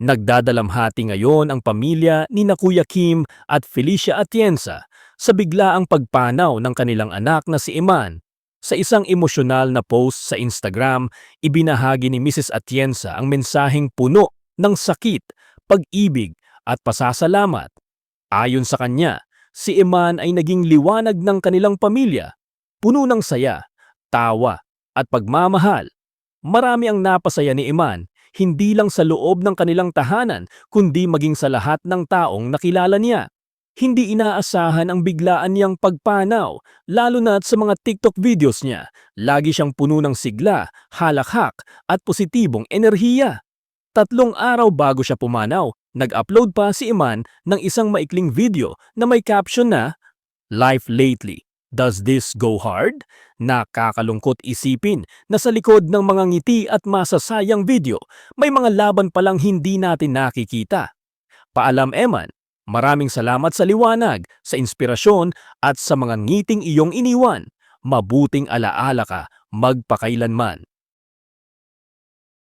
Nagdadalamhati ngayon ang pamilya ni na Kuya Kim at Felicia Atienza sa biglaang pagpanaw ng kanilang anak na si Iman. Sa isang emosyonal na post sa Instagram, ibinahagi ni Mrs. Atienza ang mensaheng puno ng sakit, pag-ibig at pasasalamat. Ayon sa kanya, si Iman ay naging liwanag ng kanilang pamilya, puno ng saya, tawa at pagmamahal. Marami ang napasaya ni Iman, hindi lang sa loob ng kanilang tahanan, kundi maging sa lahat ng taong nakilala niya. Hindi inaasahan ang biglaan niyang pagpanaw, lalo na sa mga TikTok videos niya. Lagi siyang puno ng sigla, halakhak at positibong enerhiya. Tatlong araw bago siya pumanaw, nag-upload pa si Iman ng isang maikling video na may caption na Life Lately. Does this go hard? Nakakalungkot isipin na sa likod ng mga ngiti at masasayang video, may mga laban palang hindi natin nakikita. Paalam Eman, maraming salamat sa liwanag, sa inspirasyon at sa mga ngiting iyong iniwan. Mabuting alaala ka, magpakailanman.